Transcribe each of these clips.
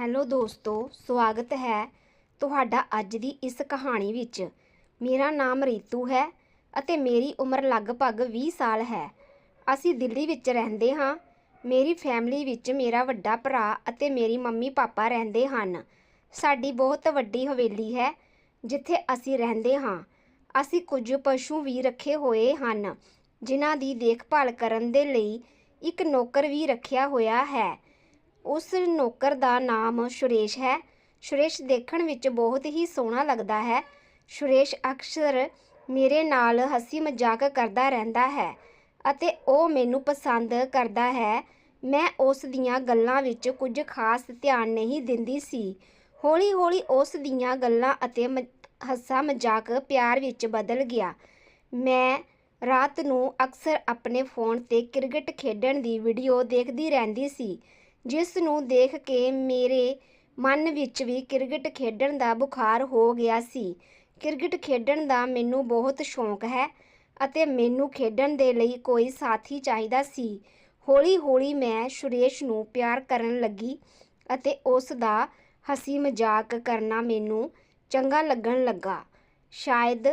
Hello ਦੋਸਤੋ, ਸਵਾਗਤ ਹੈ ਤੁਹਾਡਾ ਅੱਜ ਦੀ ਇਸ ਕਹਾਣੀ ਵਿੱਚ। ਮੇਰਾ ਨਾਮ ਰੀਤੂ ਹੈ ਅਤੇ ਮੇਰੀ ਉਮਰ ਲਗਭਗ 20 ਸਾਲ ਹੈ। ਅਸੀਂ ਦਿੱਲੀ ਵਿੱਚ ਰਹਿੰਦੇ ਹਾਂ। ਮੇਰੀ ਫੈਮਿਲੀ ਵਿੱਚ ਮੇਰਾ ਵੱਡਾ ਭਰਾ ਅਤੇ ਮੇਰੀ ਮੰਮੀ ਪਾਪਾ ਰਹਿੰਦੇ ਹਨ। ਸਾਡੀ ਬਹੁਤ ਵੱਡੀ ਹਵੇਲੀ ਹੈ, ਜਿੱਥੇ ਅਸੀਂ ਰਹਿੰਦੇ ਹਾਂ। ਅਸੀਂ ਕੁਝ ਪਸ਼ੂ ਵੀ ਰੱਖੇ ਹੋਏ ਹਨ, ਜਿਨ੍ਹਾਂ ਦੀ ਦੇਖਭਾਲ ਕਰਨ ਦੇ ਲਈ ਇੱਕ ਨੌਕਰ ਵੀ ਰੱਖਿਆ ਹੋਇਆ ਹੈ। ਉਸ ਨੌਕਰ ਦਾ ਨਾਮ ਸੁਰੇਸ਼ ਹੈ। ਸੁਰੇਸ਼ ਦੇਖਣ ਵਿੱਚ ਬਹੁਤ ਹੀ ਸੋਹਣਾ ਲੱਗਦਾ ਹੈ। ਸੁਰੇਸ਼ ਅਕਸਰ ਮੇਰੇ ਨਾਲ ਹੱਸੀ ਮਜ਼ਾਕ ਕਰਦਾ ਰਹਿੰਦਾ ਹੈ ਅਤੇ ਉਹ ਮੈਨੂੰ ਪਸੰਦ ਕਰਦਾ ਹੈ। ਮੈਂ ਉਸ ਦੀਆਂ ਗੱਲਾਂ ਵਿੱਚ ਕੁਝ ਖਾਸ ਧਿਆਨ ਨਹੀਂ ਦਿੰਦੀ ਸੀ। ਹੌਲੀ-ਹੌਲੀ ਉਸ ਦੀਆਂ ਗੱਲਾਂ ਅਤੇ ਮ- ਹੱਸਾ ਮਜ਼ਾਕ ਪਿਆਰ ਵਿੱਚ ਬਦਲ ਗਿਆ। ਮੈਂ ਰਾਤ ਨੂੰ ਅਕਸਰ ਆਪਣੇ ਫੋਨ ਤੇ ਕ੍ਰਿਕਟ ਖੇਡਣ ਦੀ ਵੀਡੀਓ ਦੇਖਦੀ ਰਹਿੰਦੀ ਸੀ। ਜਿਸ ਨੂੰ ਦੇਖ ਕੇ ਮੇਰੇ ਮਨ ਵਿੱਚ ਵੀ ਕ੍ਰਿਕਟ ਖੇਡਣ ਦਾ ਬੁਖਾਰ ਹੋ ਗਿਆ ਸੀ। ਕ੍ਰਿਕਟ ਖੇਡਣ ਦਾ ਮੈਨੂੰ ਬਹੁਤ ਸ਼ੌਂਕ ਹੈ ਅਤੇ ਮੈਨੂੰ ਖੇਡਣ ਦੇ ਲਈ ਕੋਈ ਸਾਥੀ ਚਾਹੀਦਾ ਸੀ। ਹੌਲੀ-ਹੌਲੀ ਮੈਂ ਸੁਰੇਸ਼ ਨੂੰ ਪਿਆਰ ਕਰਨ ਲੱਗੀ ਅਤੇ ਉਸ ਦਾ ਹਸੀ ਮਜ਼ਾਕ ਕਰਨਾ ਮੈਨੂੰ ਚੰਗਾ ਲੱਗਣ ਲੱਗਾ। ਸ਼ਾਇਦ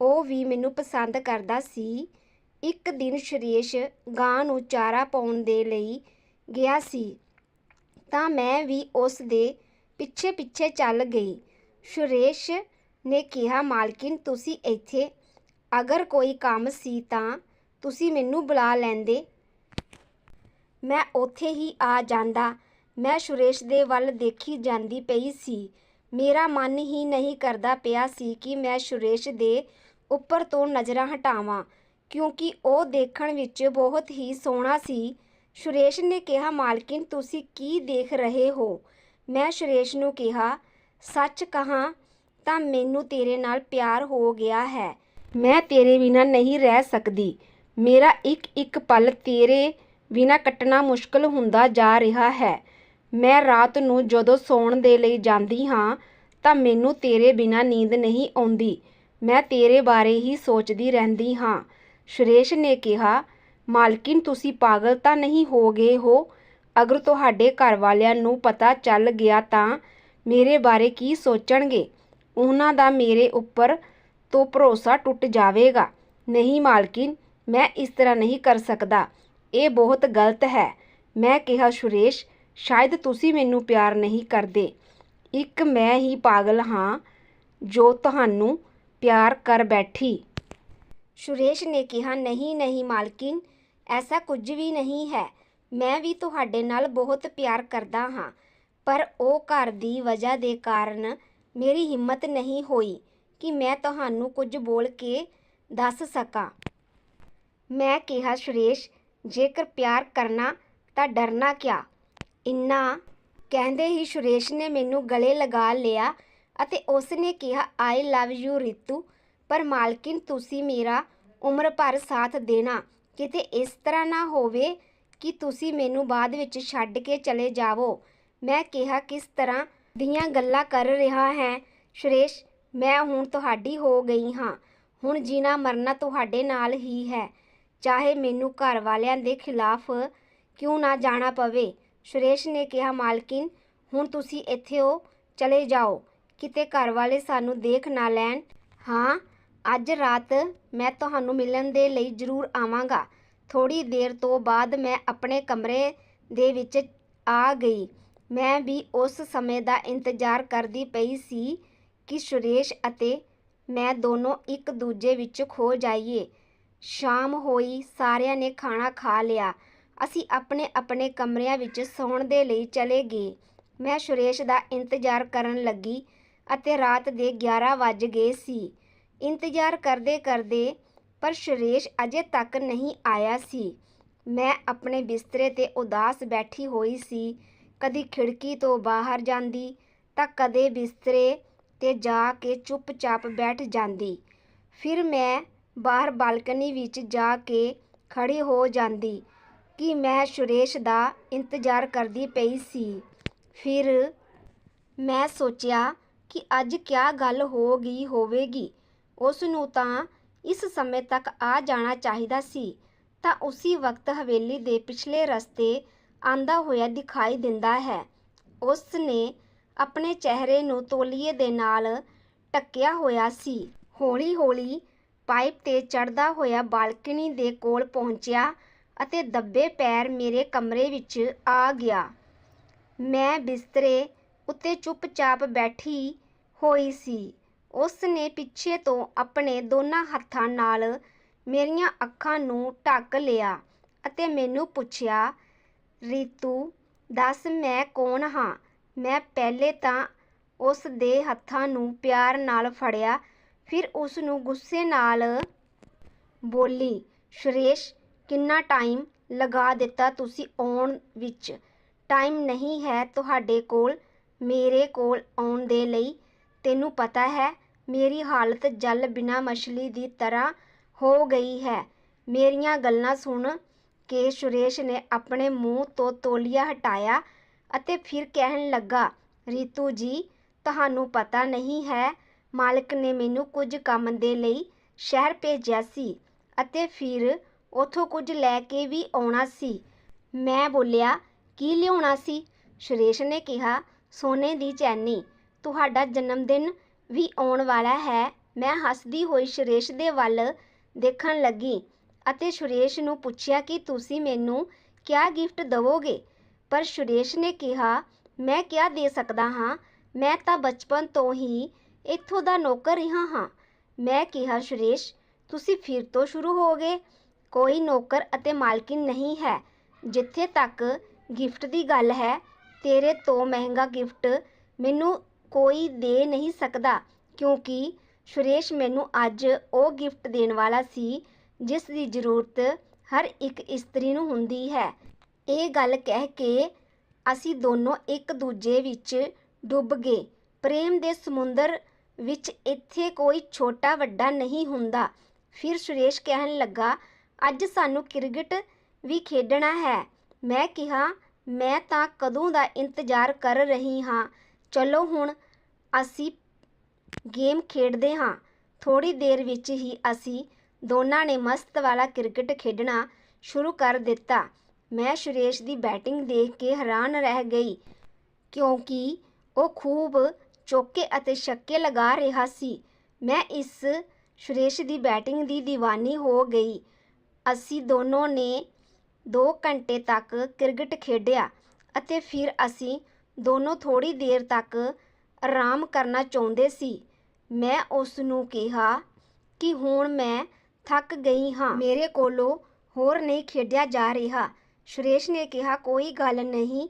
ਉਹ ਵੀ ਮੈਨੂੰ ਪਸੰਦ ਕਰਦਾ ਸੀ। ਇੱਕ ਦਿਨ ਸੁਰੇਸ਼ ਗਾਂ ਨੂੰ ਚਾਰਾ ਪਾਉਣ ਦੇ ਲਈ ਗਿਆ ਸੀ। ਤਾਂ ਮੈਂ ਵੀ ਉਸ ਦੇ ਪਿੱਛੇ ਪਿੱਛੇ ਚੱਲ ਗਈ। ਸੁਰੇਸ਼ ਨੇ ਕਿਹਾ, ਮਾਲਕਿਨ, ਤੁਸੀਂ ਇੱਥੇ ਅਗਰ ਕੋਈ ਕੰਮ ਸੀ ਤਾਂ ਤੁਸੀਂ ਮੈਨੂੰ ਬੁਲਾ ਲੈਂਦੇ। ਮੈਂ ਉੱਥੇ ਹੀ ਆ ਜਾਂਦਾ। ਮੈਂ ਸੁਰੇਸ਼ ਦੇ ਵੱਲ ਦੇਖੀ ਜਾਂਦੀ ਪਈ ਸੀ। ਮੇਰਾ ਮਨ ਹੀ ਨਹੀਂ ਕਰਦਾ ਪਿਆ ਸੀ ਕਿ ਮੈਂ ਸੁਰੇਸ਼ ਦੇ ਉੱਪਰ ਤੋਂ ਨਜ਼ਰਾਂ ਹਟਾਵਾਂ, ਕਿਉਂਕਿ ਉਹ ਦੇਖਣ ਵਿੱਚ ਬਹੁਤ ਹੀ ਸੋਹਣਾ ਸੀ। ਸੁਰੇਸ਼ ਨੇ ਕਿਹਾ, ਮਾਲਕਿਨ, ਤੁਸੀਂ ਕੀ ਦੇਖ ਰਹੇ ਹੋ? ਮੈਂ ਸੁਰੇਸ਼ ਨੂੰ ਕਿਹਾ, ਸੱਚ ਕਹਾਂ ਤਾਂ ਮੈਨੂੰ ਤੇਰੇ ਨਾਲ ਪਿਆਰ ਹੋ ਗਿਆ ਹੈ। ਮੈਂ ਤੇਰੇ ਬਿਨਾਂ ਨਹੀਂ ਰਹਿ ਸਕਦੀ। ਮੇਰਾ ਇੱਕ ਇੱਕ ਪਲ ਤੇਰੇ ਬਿਨਾਂ ਕੱਟਣਾ ਮੁਸ਼ਕਲ ਹੁੰਦਾ ਜਾ ਰਿਹਾ ਹੈ। ਮੈਂ ਰਾਤ ਨੂੰ ਜਦੋਂ ਸੌਣ ਦੇ ਲਈ ਜਾਂਦੀ ਹਾਂ ਤਾਂ ਮੈਨੂੰ ਤੇਰੇ ਬਿਨਾਂ ਨੀਂਦ ਨਹੀਂ ਆਉਂਦੀ। ਮੈਂ ਤੇਰੇ ਬਾਰੇ ਹੀ ਸੋਚਦੀ ਰਹਿੰਦੀ ਹਾਂ। ਸੁਰੇਸ਼ ਨੇ ਕਿਹਾ ਮਾਲਕਿਨ, ਤੁਸੀਂ ਪਾਗਲ ਤਾਂ ਨਹੀਂ ਹੋ ਗਏ ਹੋ? ਅਗਰ ਤੁਹਾਡੇ ਘਰ ਵਾਲਿਆਂ ਨੂੰ ਪਤਾ ਚੱਲ ਗਿਆ ਤਾਂ ਮੇਰੇ ਬਾਰੇ ਕੀ ਸੋਚਣਗੇ? ਉਹਨਾਂ ਦਾ ਮੇਰੇ ਉੱਪਰ ਤੋਂ ਭਰੋਸਾ ਟੁੱਟ ਜਾਵੇਗਾ। ਨਹੀਂ ਮਾਲਕਿਨ, ਮੈਂ ਇਸ ਤਰ੍ਹਾਂ ਨਹੀਂ ਕਰ ਸਕਦਾ। ਇਹ ਬਹੁਤ ਗਲਤ ਹੈ। ਮੈਂ ਕਿਹਾ, ਸੁਰੇਸ਼, ਸ਼ਾਇਦ ਤੁਸੀਂ ਮੈਨੂੰ ਪਿਆਰ ਨਹੀਂ ਕਰਦੇ। ਇੱਕ ਮੈਂ ਹੀ ਪਾਗਲ ਹਾਂ ਜੋ ਤੁਹਾਨੂੰ ਪਿਆਰ ਕਰ ਬੈਠੀ। ਸੁਰੇਸ਼ ਨੇ ਕਿਹਾ, ਨਹੀਂ ਨਹੀਂ ਮਾਲਕਿਨ ਐਸਾ ਕੁਝ ਵੀ ਨਹੀਂ ਹੈ। ਮੈਂ ਵੀ ਤੁਹਾਡੇ ਨਾਲ ਬਹੁਤ ਪਿਆਰ ਕਰਦਾ ਹਾਂ, ਪਰ ਉਹ ਘਰ ਦੀ ਵਜ੍ਹਾ ਦੇ ਕਾਰਨ ਮੇਰੀ ਹਿੰਮਤ ਨਹੀਂ ਹੋਈ ਕਿ ਮੈਂ ਤੁਹਾਨੂੰ ਕੁਝ ਬੋਲ ਕੇ ਦੱਸ ਸਕਾਂ। ਮੈਂ ਕਿਹਾ, ਸੁਰੇਸ਼, ਜੇਕਰ ਪਿਆਰ ਕਰਨਾ ਤਾਂ ਡਰਨਾ ਕਿਆ? ਇੰਨਾ ਕਹਿੰਦੇ ਹੀ ਸੁਰੇਸ਼ ਨੇ ਮੈਨੂੰ ਗਲੇ ਲਗਾ ਲਿਆ ਅਤੇ ਉਸ ਨੇ ਕਿਹਾ ਆਈ ਲਵ ਯੂ ਰਿਤੂ, ਪਰ ਮਾਲਕਿਨ, ਤੁਸੀਂ ਮੇਰਾ ਉਮਰ ਭਰ ਸਾਥ ਦੇਣਾ। ਕਿਤੇ ਇਸ ਤਰ੍ਹਾਂ ਨਾ ਹੋਵੇ ਕਿ ਤੁਸੀਂ ਮੈਨੂੰ ਬਾਅਦ ਵਿੱਚ ਛੱਡ ਕੇ ਚਲੇ ਜਾਵੋ। ਮੈਂ ਕਿਹਾ, ਕਿਸ ਤਰ੍ਹਾਂ ਦੀਆਂ ਗੱਲਾਂ ਕਰ ਰਿਹਾ ਹੈ ਸੁਰੇਸ਼? ਮੈਂ ਹੁਣ ਤੁਹਾਡੀ ਹੋ ਗਈ ਹਾਂ। ਹੁਣ ਜੀਣਾ ਮਰਨਾ ਤੁਹਾਡੇ ਨਾਲ ਹੀ ਹੈ। ਚਾਹੇ ਮੈਨੂੰ ਘਰ ਵਾਲਿਆਂ ਦੇ ਖਿਲਾਫ ਕਿਉਂ ਨਾ ਜਾਣਾ ਪਵੇ। ਸੁਰੇਸ਼ ਨੇ ਕਿਹਾ, ਮਾਲਕਿਨ, ਹੁਣ ਤੁਸੀਂ ਇੱਥੇ ਹੋ, ਚਲੇ ਜਾਓ। ਕਿਤੇ ਘਰ ਵਾਲੇ ਸਾਨੂੰ ਦੇਖ ਨਾ ਲੈਣ। ਹਾਂ ਅੱਜ ਰਾਤ ਮੈਂ ਤੁਹਾਨੂੰ ਮਿਲਣ ਦੇ ਲਈ ਜ਼ਰੂਰ ਆਵਾਂਗਾ। ਥੋੜ੍ਹੀ ਦੇਰ ਤੋਂ ਬਾਅਦ ਮੈਂ ਆਪਣੇ ਕਮਰੇ ਦੇ ਵਿੱਚ ਆ ਗਈ। ਮੈਂ ਵੀ ਉਸ ਸਮੇਂ ਦਾ ਇੰਤਜ਼ਾਰ ਕਰਦੀ ਪਈ ਸੀ ਕਿ ਸੁਰੇਸ਼ ਅਤੇ ਮੈਂ ਦੋਨੋਂ ਇੱਕ ਦੂਜੇ ਵਿੱਚ ਖੋ ਜਾਈਏ। ਸ਼ਾਮ ਹੋਈ, ਸਾਰਿਆਂ ਨੇ ਖਾਣਾ ਖਾ ਲਿਆ। ਅਸੀਂ ਆਪਣੇ ਆਪਣੇ ਕਮਰਿਆਂ ਵਿੱਚ ਸੌਣ ਦੇ ਲਈ ਚਲੇ ਗਏ। ਮੈਂ ਸੁਰੇਸ਼ ਦਾ ਇੰਤਜ਼ਾਰ ਕਰਨ ਲੱਗੀ ਅਤੇ ਰਾਤ ਦੇ 11 ਵੱਜ ਗਏ ਸੀ। ਇੰਤਜ਼ਾਰ ਕਰਦੇ ਕਰਦੇ ਪਰ ਸੁਰੇਸ਼ ਅਜੇ ਤੱਕ ਨਹੀਂ ਆਇਆ ਸੀ। ਮੈਂ ਆਪਣੇ ਬਿਸਤਰੇ ਤੇ ਉਦਾਸ ਬੈਠੀ ਹੋਈ ਸੀ। ਕਦੀ ਖਿੜਕੀ ਤੋਂ ਬਾਹਰ ਜਾਂਦੀ ਤਾਂ ਕਦੇ ਬਿਸਤਰੇ ਤੇ ਜਾ ਕੇ ਚੁੱਪਚਾਪ ਬੈਠ ਜਾਂਦੀ। ਫਿਰ ਮੈਂ ਬਾਹਰ ਬਾਲਕਨੀ ਵਿੱਚ ਜਾ ਕੇ ਖੜੀ ਹੋ ਜਾਂਦੀ ਕਿ ਮੈਂ ਸੁਰੇਸ਼ ਦਾ ਇੰਤਜ਼ਾਰ ਕਰਦੀ ਪਈ ਸੀ। ਫਿਰ ਮੈਂ ਸੋਚਿਆ ਕਿ ਅੱਜ ਕਿਆ ਗੱਲ ਹੋ ਗਈ ਹੋਵੇਗੀ। ਉਸ ਨੂੰ ਤਾਂ ਇਸ ਸਮੇਂ ਤੱਕ ਆ ਜਾਣਾ ਚਾਹੀਦਾ ਸੀ ਤਾਂ ਉਸੇ ਵਕਤ ਹਵੇਲੀ ਦੇ ਪਿਛਲੇ ਰਸਤੇ ਆਂਦਾ ਹੋਇਆ ਦਿਖਾਈ ਦਿੰਦਾ ਹੈ ਉਸ ਨੇ ਆਪਣੇ ਚਿਹਰੇ ਨੂੰ ਤੌਲੀਏ ਦੇ ਨਾਲ ਢੱਕਿਆ ਹੋਇਆ ਸੀ ਹੌਲੀ-ਹੌਲੀ ਪਾਈਪ 'ਤੇ ਚੜ੍ਹਦਾ ਹੋਇਆ ਬਾਲਕਨੀ ਦੇ ਕੋਲ ਪਹੁੰਚਿਆ ਅਤੇ ਦੱਬੇ ਪੈਰ ਮੇਰੇ ਕਮਰੇ ਵਿੱਚ ਆ ਗਿਆ। ਮੈਂ ਬਿਸਤਰੇ ਉੱਤੇ ਚੁੱਪਚਾਪ ਬੈਠੀ ਹੋਈ ਸੀ। ਉਸ ਨੇ ਪਿੱਛੇ ਤੋਂ ਆਪਣੇ ਦੋਨਾਂ ਹੱਥਾਂ ਨਾਲ ਮੇਰੀਆਂ ਅੱਖਾਂ ਨੂੰ ਢੱਕ ਲਿਆ ਅਤੇ ਮੈਨੂੰ ਪੁੱਛਿਆ, "ਰੀਤੂ, ਦੱਸ ਮੈਂ ਕੌਣ ਹਾਂ?" ਮੈਂ ਪਹਿਲੇ ਤਾਂ ਉਸ ਦੇ ਹੱਥਾਂ ਨੂੰ ਪਿਆਰ ਨਾਲ ਫੜਿਆ, ਫਿਰ ਉਸ ਨੂੰ ਗੁੱਸੇ ਨਾਲ ਬੋਲੀ, "ਸੁਰੇਸ਼, ਕਿੰਨਾ ਟਾਈਮ ਲਗਾ ਦਿੱਤਾ ਤੁਸੀਂ ਆਉਣ ਵਿੱਚ। ਟਾਈਮ ਨਹੀਂ ਹੈ ਤੁਹਾਡੇ ਕੋਲ ਮੇਰੇ ਕੋਲ ਆਉਣ ਦੇ ਲਈ। ਤੈਨੂੰ ਪਤਾ ਹੈ, ਮੇਰੀ ਹਾਲਤ ਜਲ ਬਿਨਾਂ ਮਛਲੀ ਦੀ ਤਰ੍ਹਾਂ ਹੋ ਗਈ ਹੈ।" ਮੇਰੀਆਂ ਗੱਲਾਂ ਸੁਣ ਕੇ ਸੁਰੇਸ਼ ਨੇ ਆਪਣੇ ਮੂੰਹ ਤੋਂ ਤੌਲੀਆ ਹਟਾਇਆ ਅਤੇ ਫਿਰ ਕਹਿਣ ਲੱਗਾ, "ਰੀਤੂ ਜੀ, ਤੁਹਾਨੂੰ ਪਤਾ ਨਹੀਂ ਹੈ, ਮਾਲਕ ਨੇ ਮੈਨੂੰ ਕੁਝ ਕੰਮ ਦੇ ਲਈ ਸ਼ਹਿਰ ਭੇਜਿਆ ਸੀ ਅਤੇ ਫਿਰ ਉੱਥੋਂ ਕੁਝ ਲੈ ਕੇ ਵੀ ਆਉਣਾ ਸੀ।" ਮੈਂ ਬੋਲਿਆ, "ਕੀ ਲਿਆਉਣਾ ਸੀ?" ਸੁਰੇਸ਼ ਨੇ ਕਿਹਾ, "ਸੋਨੇ ਦੀ ਚੈਨੀ। ਤੁਹਾਡਾ ਜਨਮਦਿਨ ਵੀ ਆਉਣ ਵਾਲਾ ਹੈ।" ਮੈਂ ਹੱਸਦੀ ਹੋਈ ਸੁਰੇਸ਼ ਦੇ ਵੱਲ ਦੇਖਣ ਲੱਗੀ ਅਤੇ ਸੁਰੇਸ਼ ਨੂੰ ਪੁੱਛਿਆ ਕਿ ਤੁਸੀਂ ਮੈਨੂੰ ਕਿਆ ਗਿਫਟ ਦੇਵੋਗੇ? ਪਰ ਸੁਰੇਸ਼ ਨੇ ਕਿਹਾ, "ਮੈਂ ਕਿਆ ਦੇ ਸਕਦਾ ਹਾਂ, ਮੈਂ ਤਾਂ ਬਚਪਨ ਤੋਂ ਹੀ ਇੱਥੋਂ ਦਾ ਨੌਕਰ ਰਿਹਾ ਹਾਂ।" ਮੈਂ ਕਿਹਾ, "ਸੁਰੇਸ਼, ਤੁਸੀਂ ਫਿਰ ਤੋਂ ਸ਼ੁਰੂ ਹੋ ਗਏ। ਕੋਈ ਨੌਕਰ ਅਤੇ ਮਾਲਕਿਨ ਨਹੀਂ ਹੈ। ਜਿੱਥੇ ਤੱਕ ਗਿਫਟ ਦੀ ਗੱਲ ਹੈ, ਤੇਰੇ ਤੋਂ ਮਹਿੰਗਾ ਗਿਫਟ ਮੈਨੂੰ ਕੋਈ ਦੇ ਨਹੀਂ ਸਕਦਾ ਕਿਉਂਕਿ ਸੁਰੇਸ਼ ਮੈਨੂੰ ਅੱਜ ਉਹ ਗਿਫਟ ਦੇਣ ਵਾਲਾ ਸੀ ਜਿਸ ਦੀ ਜ਼ਰੂਰਤ ਹਰ ਇੱਕ ਇਸਤਰੀ ਨੂੰ ਹੁੰਦੀ ਹੈ। ਇਹ ਗੱਲ ਕਹਿ ਕੇ ਅਸੀਂ ਦੋਨੋਂ ਇੱਕ-ਦੂਜੇ ਵਿੱਚ ਡੁੱਬ ਗਏ। ਪ੍ਰੇਮ ਦੇ ਸਮੁੰਦਰ ਵਿੱਚ ਇੱਥੇ ਕੋਈ ਛੋਟਾ-ਵੱਡਾ ਨਹੀਂ ਹੁੰਦਾ। ਫਿਰ ਸੁਰੇਸ਼ ਕਹਿਣ ਲੱਗਾ, "ਅੱਜ ਸਾਨੂੰ ਕ੍ਰਿਕਟ ਵੀ ਖੇਡਣਾ ਹੈ।" ਮੈਂ ਕਿਹਾ, "ਮੈਂ ਤਾਂ ਕਦੋਂ ਦਾ ਇੰਤਜ਼ਾਰ ਕਰ ਰਹੀ ਹਾਂ। ਚਲੋ ਹੁਣ ਅਸੀਂ ਗੇਮ ਖੇਡਦੇ ਹਾਂ।" ਥੋੜ੍ਹੀ ਦੇਰ ਵਿੱਚ ਹੀ ਅਸੀਂ ਦੋਨਾਂ ਨੇ ਮਸਤ ਵਾਲਾ ਕ੍ਰਿਕਟ ਖੇਡਣਾ ਸ਼ੁਰੂ ਕਰ ਦਿੱਤਾ। ਮੈਂ ਸੁਰੇਸ਼ ਦੀ ਬੈਟਿੰਗ ਦੇਖ ਕੇ ਹੈਰਾਨ ਰਹਿ ਗਈ ਕਿਉਂਕਿ ਉਹ ਖੂਬ ਚੌਕੇ ਅਤੇ ਛੱਕੇ ਲਗਾ ਰਿਹਾ ਸੀ। ਮੈਂ ਇਸ ਸੁਰੇਸ਼ ਦੀ ਬੈਟਿੰਗ ਦੀ ਦੀਵਾਨੀ ਹੋ ਗਈ। ਅਸੀਂ ਦੋਨੋਂ ਨੇ ਦੋ ਘੰਟੇ ਤੱਕ ਕ੍ਰਿਕਟ ਖੇਡਿਆ ਅਤੇ ਫਿਰ ਅਸੀਂ ਦੋਨੋਂ ਥੋੜ੍ਹੀ ਦੇਰ ਤੱਕ ਆਰਾਮ ਕਰਨਾ ਚਾਹੁੰਦੇ ਸੀ। ਮੈਂ ਉਸ ਨੂੰ ਕਿਹਾ ਕਿ ਹੁਣ ਮੈਂ ਥੱਕ ਗਈ ਹਾਂ। ਮੇਰੇ ਕੋਲੋਂ ਹੋਰ ਨਹੀਂ ਖੇਡਿਆ ਜਾ ਰਿਹਾ। ਸੁਰੇਸ਼ ਨੇ ਕਿਹਾ, "ਕੋਈ ਗੱਲ ਨਹੀਂ।"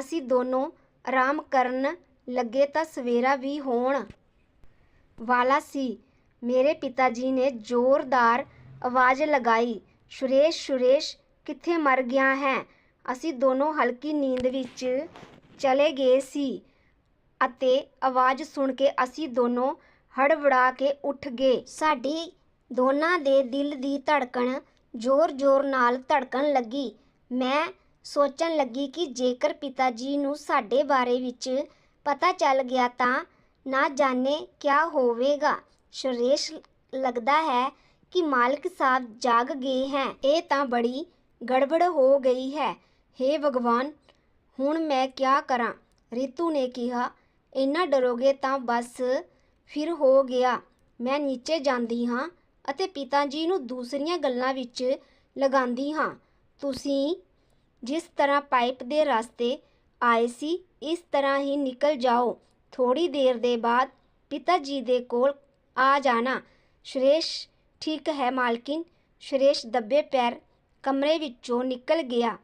ਅਸੀਂ ਦੋਨੋਂ ਆਰਾਮ ਕਰਨ ਲੱਗੇ ਤਾਂ ਸਵੇਰਾ ਵੀ ਹੋਣ ਵਾਲਾ ਸੀ। ਮੇਰੇ ਪਿਤਾ ਜੀ ਨੇ ਜ਼ੋਰਦਾਰ ਆਵਾਜ਼ ਲਗਾਈ, "ਸੁਰੇਸ਼, ਸੁਰੇਸ਼, ਕਿੱਥੇ ਮਰ ਗਿਆ ਹੈ ਅਸੀਂ ਦੋਨੋਂ ਹਲਕੀ ਨੀਂਦ ਵਿੱਚ ਚਲੇ ਗਏ ਸੀ ਅਤੇ ਆਵਾਜ਼ ਸੁਣ ਕੇ ਅਸੀਂ ਦੋਨੋਂ ਹੜਬੜਾ ਕੇ ਉੱਠ ਗਏ। ਸਾਡੀ ਦੋਨਾਂ ਦੇ ਦਿਲ ਦੀ ਧੜਕਣ ਜ਼ੋਰ-ਜ਼ੋਰ ਨਾਲ ਧੜਕਣ ਲੱਗੀ। ਮੈਂ ਸੋਚਣ ਲੱਗੀ ਕਿ ਜੇਕਰ ਪਿਤਾ ਜੀ ਨੂੰ ਸਾਡੇ ਬਾਰੇ ਵਿੱਚ ਪਤਾ ਚੱਲ ਗਿਆ ਤਾਂ ਨਾ ਜਾਣੇ ਕਿਆ ਹੋਵੇਗਾ। ਸੁਰੇਸ਼, ਲੱਗਦਾ ਹੈ ਕਿ ਮਾਲਕ ਸਾਹਿਬ ਜਾਗ ਗਏ ਹੈ। ਇਹ ਤਾਂ ਬੜੀ ਗੜਬੜ ਹੋ ਗਈ ਹੈ। ਹੇ ਭਗਵਾਨ! ਹੁਣ ਮੈਂ ਕਿਆ ਕਰਾਂ? ਰਿਤੂ ਨੇ ਕਿਹਾ, "ਇੰਨਾ ਡਰੋਗੇ ਤਾਂ ਬਸ ਫਿਰ ਹੋ ਗਿਆ।" ਮੈਂ ਨੀਚੇ ਜਾਂਦੀ ਹਾਂ ਅਤੇ ਪਿਤਾ ਜੀ ਨੂੰ ਦੂਸਰੀਆਂ ਗੱਲਾਂ ਵਿੱਚ ਲਗਾਉਂਦੀ ਹਾਂ, "ਤੁਸੀਂ ਜਿਸ ਤਰ੍ਹਾਂ ਪਾਈਪ ਦੇ ਰਸਤੇ ਆਏ ਸੀ, ਇਸ ਤਰ੍ਹਾਂ ਹੀ ਨਿਕਲ ਜਾਓ। ਥੋੜ੍ਹੀ ਦੇਰ ਦੇ ਬਾਅਦ ਪਿਤਾ ਜੀ ਦੇ ਕੋਲ ਆ ਜਾਣਾ।" ਸੁਰੇਸ਼, "ਠੀਕ ਹੈ ਮਾਲਕਿਨ।" ਸੁਰੇਸ਼ ਦੱਬੇ ਪੈਰ ਕਮਰੇ ਵਿੱਚੋਂ ਨਿਕਲ ਗਿਆ।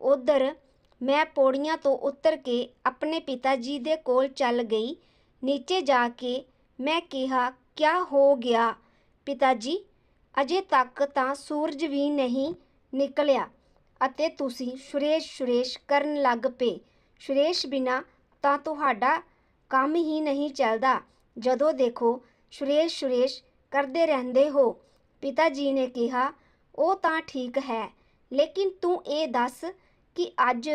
ਉੱਧਰ ਮੈਂ ਪੌੜੀਆਂ ਤੋਂ ਉਤਰ ਕੇ ਆਪਣੇ ਪਿਤਾ ਜੀ ਦੇ ਕੋਲ ਚੱਲ ਗਈ। ਨੀਚੇ ਜਾ ਕੇ ਮੈਂ ਕਿਹਾ, "ਕਿਆ ਹੋ ਗਿਆ ਪਿਤਾ ਜੀ? ਅਜੇ ਤੱਕ ਤਾਂ ਸੂਰਜ ਵੀ ਨਹੀਂ ਨਿਕਲਿਆ ਅਤੇ ਤੁਸੀਂ 'ਸੁਰੇਸ਼, ਸੁਰੇਸ਼' ਕਰਨ ਲੱਗ ਪਏ। ਸੁਰੇਸ਼ ਬਿਨਾਂ ਤਾਂ ਤੁਹਾਡਾ ਕੰਮ ਹੀ ਨਹੀਂ ਚੱਲਦਾ। ਜਦੋਂ ਦੇਖੋ ਸੁਰੇਸ਼, ਸੁਰੇਸ਼ ਕਰਦੇ ਰਹਿੰਦੇ ਹੋ।" ਪਿਤਾ ਜੀ ਨੇ ਕਿਹਾ, "ਉਹ ਤਾਂ ਠੀਕ ਹੈ, ਲੇਕਿਨ ਤੂੰ ਇਹ ਦੱਸ ਕਿ ਅੱਜ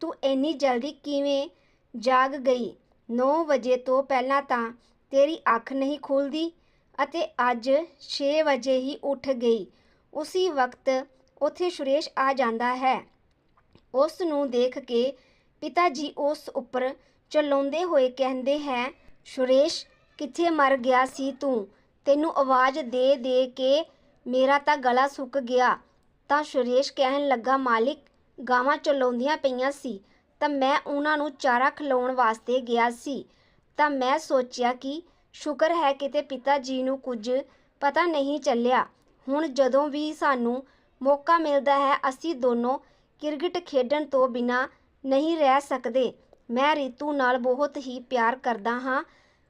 ਤੂੰ ਇੰਨੀ ਜਲਦੀ ਕਿਵੇਂ ਜਾਗ ਗਈ? ਨੌਂ ਵਜੇ ਤੋਂ ਪਹਿਲਾਂ ਤਾਂ ਤੇਰੀ ਅੱਖ ਨਹੀਂ ਖੁੱਲ੍ਹਦੀ ਅਤੇ ਅੱਜ ਛੇ ਵਜੇ ਹੀ ਉੱਠ ਗਈ।" ਉਸੀ ਵਕਤ ਉੱਥੇ ਸੁਰੇਸ਼ ਆ ਜਾਂਦਾ ਹੈ। ਉਸ ਨੂੰ ਦੇਖ ਕੇ ਪਿਤਾ ਜੀ ਉਸ ਉੱਪਰ ਚਲਾਉਂਦੇ ਹੋਏ ਕਹਿੰਦੇ ਹੈ, ਸੁਰੇਸ਼, ਕਿੱਥੇ ਮਰ ਗਿਆ ਸੀ ਤੂੰ ਤੈਨੂੰ ਆਵਾਜ਼ ਦੇ ਦੇ ਕੇ ਮੇਰਾ ਤਾਂ ਗਲਾ ਸੁੱਕ ਗਿਆ ਤਾਂ ਸੁਰੇਸ਼ ਕਹਿਣ ਲੱਗਾ, ਮਾਲਿਕ ਗਾਵਾਂ ਚਲਾਉਂਦੀਆਂ ਪਈਆਂ ਸੀ, ਤਾਂ ਮੈਂ ਉਹਨਾਂ ਨੂੰ ਚਾਰਾ ਖਿਲਾਉਣ ਵਾਸਤੇ ਗਿਆ ਸੀ। ਤਾਂ ਮੈਂ ਸੋਚਿਆ ਕਿ ਸ਼ੁਕਰ ਹੈ ਕਿਤੇ ਪਿਤਾ ਜੀ ਨੂੰ ਕੁਝ ਪਤਾ ਨਹੀਂ ਚੱਲਿਆ। ਹੁਣ ਜਦੋਂ ਵੀ ਸਾਨੂੰ ਮੌਕਾ ਮਿਲਦਾ ਹੈ, ਅਸੀਂ ਦੋਨੋਂ ਕ੍ਰਿਕਟ ਖੇਡਣ ਤੋਂ ਬਿਨਾਂ ਨਹੀਂ ਰਹਿ ਸਕਦੇ। ਮੈਂ ਰੀਤੂ ਨਾਲ ਬਹੁਤ ਹੀ ਪਿਆਰ ਕਰਦਾ ਹਾਂ।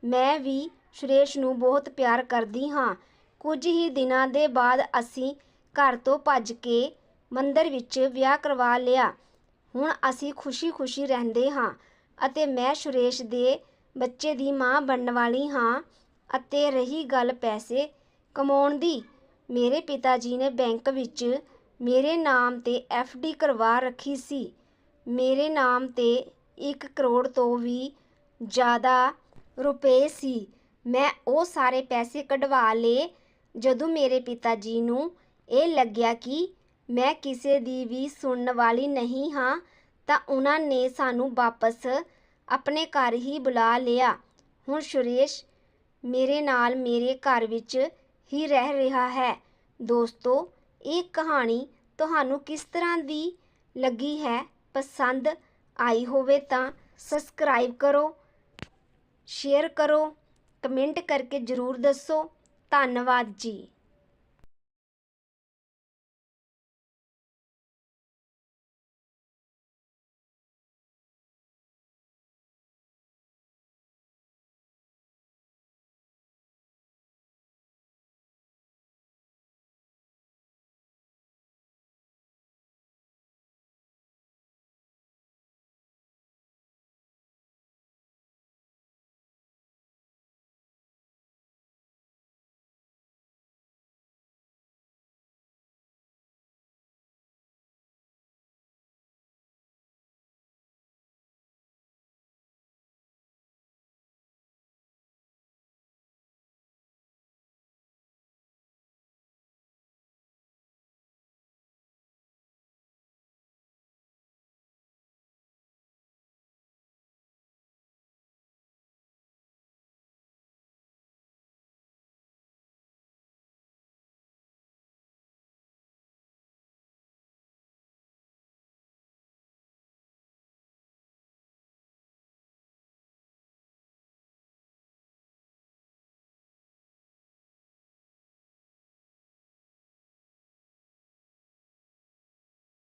ਮੈਂ ਵੀ ਸੁਰੇਸ਼ ਨੂੰ ਬਹੁਤ ਪਿਆਰ ਕਰਦੀ ਹਾਂ। ਕੁਝ ਹੀ ਦਿਨਾਂ ਦੇ ਬਾਅਦ ਅਸੀਂ ਘਰ ਤੋਂ ਭੱਜ ਕੇ ਮੰਦਰ ਵਿੱਚ ਵਿਆਹ ਕਰਵਾ ਲਿਆ। ਹੁਣ ਅਸੀਂ ਖੁਸ਼ੀ-ਖੁਸ਼ੀ ਰਹਿੰਦੇ ਹਾਂ ਅਤੇ ਮੈਂ ਸੁਰੇਸ਼ ਦੇ ਬੱਚੇ ਦੀ ਮਾਂ ਬਣਨ ਵਾਲੀ ਹਾਂ ਅਤੇ ਰਹੀ ਗੱਲ ਪੈਸੇ ਕਮਾਉਣ ਦੀ। ਮੇਰੇ ਪਿਤਾ ਜੀ ਨੇ ਬੈਂਕ ਵਿੱਚ ਮੇਰੇ ਨਾਮ ਤੇ ਡੀ ਕਰਵਾ ਰੱਖੀ ਸੀ। ਮੇਰੇ ਨਾਮ ਤੇ 1 ਕਰੋੜ ਤੋਂ ਵੀ ਜ਼ਿਆਦਾ ਰੁਪਏ ਸੀ। ਮੈਂ ਉਹ ਸਾਰੇ ਪੈਸੇ ਕਢਵਾ ਲਏ। ਜਦੋਂ ਮੇਰੇ ਪਿਤਾ ਜੀ ਨੂੰ ਇਹ ਲੱਗਿਆ ਕਿ ਮੈਂ ਕਿਸੇ ਦੀ ਵੀ ਸੁਣਨ ਵਾਲੀ ਨਹੀਂ ਹਾਂ, ਤਾਂ ਉਹਨਾਂ ਨੇ ਸਾਨੂੰ ਵਾਪਸ ਆਪਣੇ ਘਰ ਹੀ ਬੁਲਾ ਲਿਆ। ਹੁਣ ਸੁਰੇਸ਼ ਮੇਰੇ ਨਾਲ ਮੇਰੇ ਘਰ ਵਿੱਚ ਹੀ ਰਹਿ ਰਿਹਾ ਹੈ। ਦੋਸਤੋ, ਇਹ ਕਹਾਣੀ ਤੁਹਾਨੂੰ ਕਿਸ ਤਰ੍ਹਾਂ ਦੀ ਲੱਗੀ ਹੈ? ਪਸੰਦ ਆਈ ਹੋਵੇ ਤਾਂ ਸਬਸਕ੍ਰਾਈਬ ਕਰੋ, ਸ਼ੇਅਰ ਕਰੋ, ਕਮੈਂਟ ਕਰਕੇ ਜ਼ਰੂਰ ਦੱਸੋ। ਧੰਨਵਾਦ ਜੀ।